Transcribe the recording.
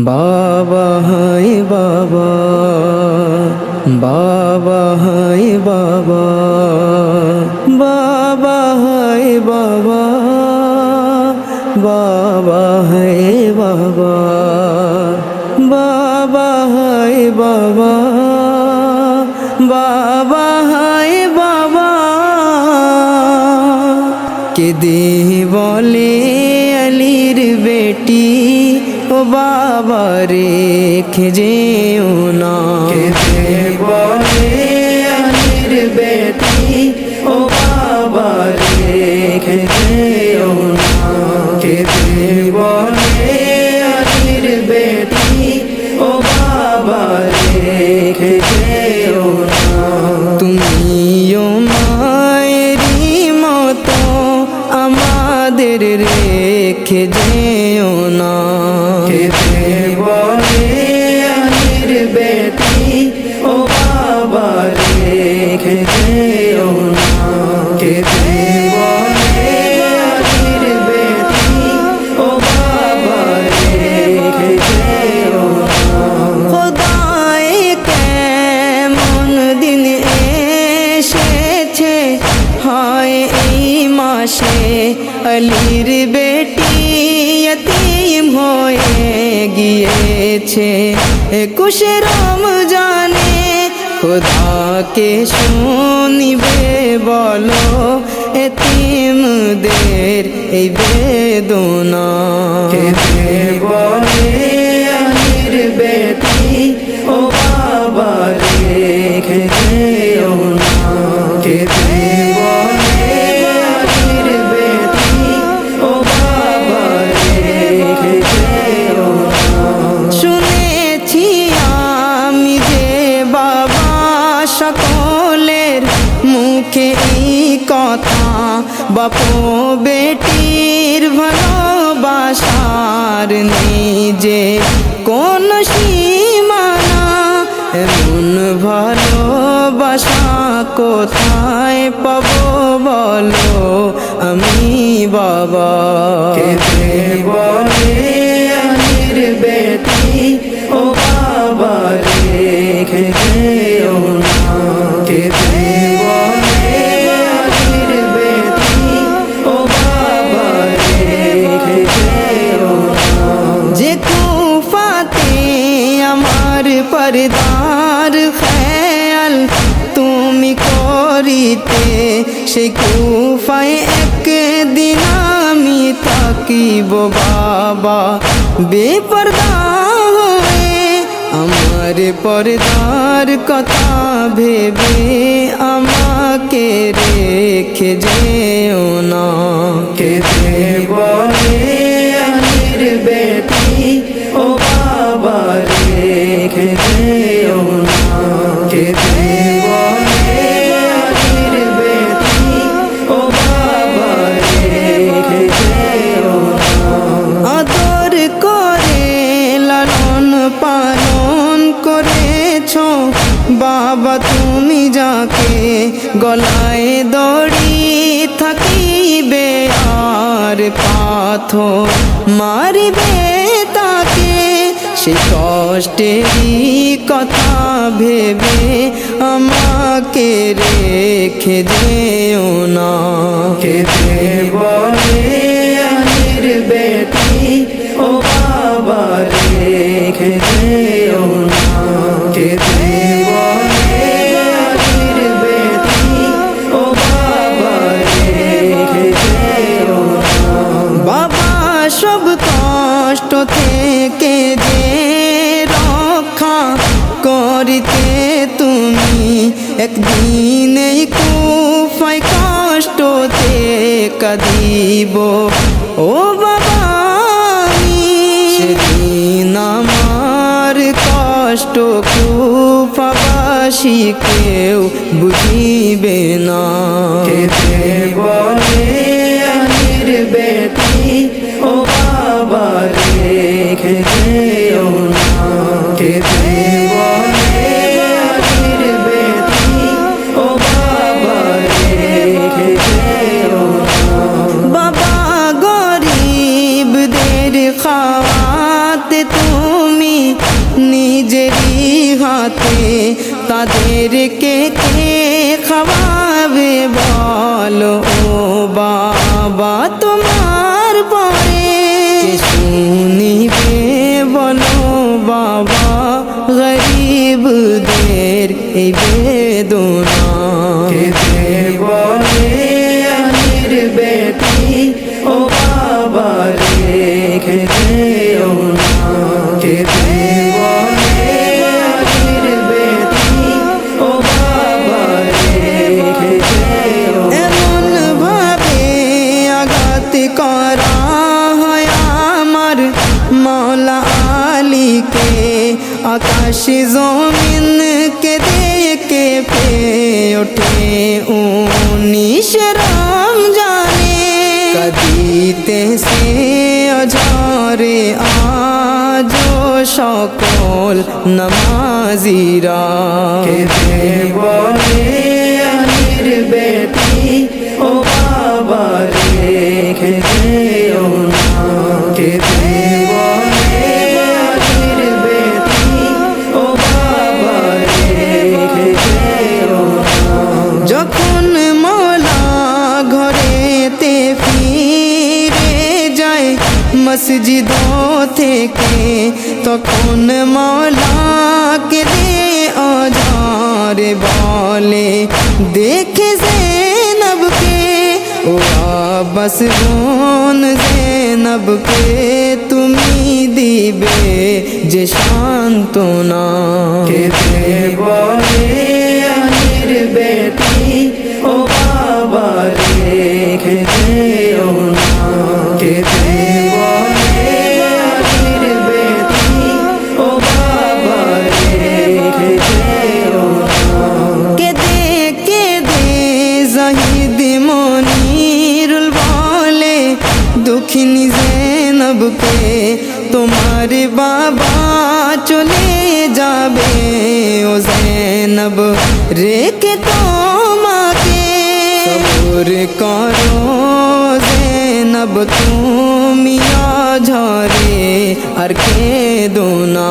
বাবা হাই বাবা বাবা হাই বাবা বাবা হাই বাবা বাবা হাই বাবা বাবা হাই বাবা বাবা বাবা রেখে যেও না কে দে বলে আলির বেটি ও বাবা রেখে যেও গিয়েছে একুশ রমজানে খোদাকে শুনিবে বলো এতিমদের এই বেদনা। বলে? মুখে কথা, বাপ বেটির ভালোবাসার যে কোন সীমানা এমন ভালোবাসা কোথায় পাবো বলো আমি বাবা? বলে আনির বেটি, ও পরদার খেয়াল তুমি করিতে। সেই কুফায় একদিন আমি থাকিব, বাবা। বেপরদা আমার পরদার কথা ভেবে আমাকে রেখে যেও না। কেঁদে বলে বেটি ও বাবা রেখে আদর করে, লালন পালন করেছ। বাবা, তুমি যাকে গলায় দড়ি থাকিবে আর পাথর মারিবে সে কষ্টেরই কথা ভেবে আমাকে রেখে দেও না। খেতে বলে আমির বেটি, ও বাবা রেখে করিতে তুমি একদিন এই কুফাই কষ্টতে কাঁদিব। ও বাবা সেদিন আমার কষ্ট কুফাবাসী কেউ বুঝিবে না। বলে বেটি ও বাবা রেখে হাতে তাদেরকে কে খাওয়াবে বলো? ও বাবা, তোমার পরে শুনি শুনিবে বলো বাবা, গরিবদের এই বেদনা। আকাশ জমিন কে দেখে পে ওঠে উনিশ রাম জানে কদিতে সে অঝরে আজ সকল নমাজিরা কে বলে আনির বেটি ও বাবা রেখে যেও না থেকে তখন মৌলাকে দে অঝার বলে, দেখে জেনবকে, ও আবাস বোন জেনবকে তুমি দিবে যে সান্ত্বনা। বাবা চলে যাবে ও জেনব রেখে তোমাকে সবুর করো জেনব তুমি ঝরে আর কে দোনা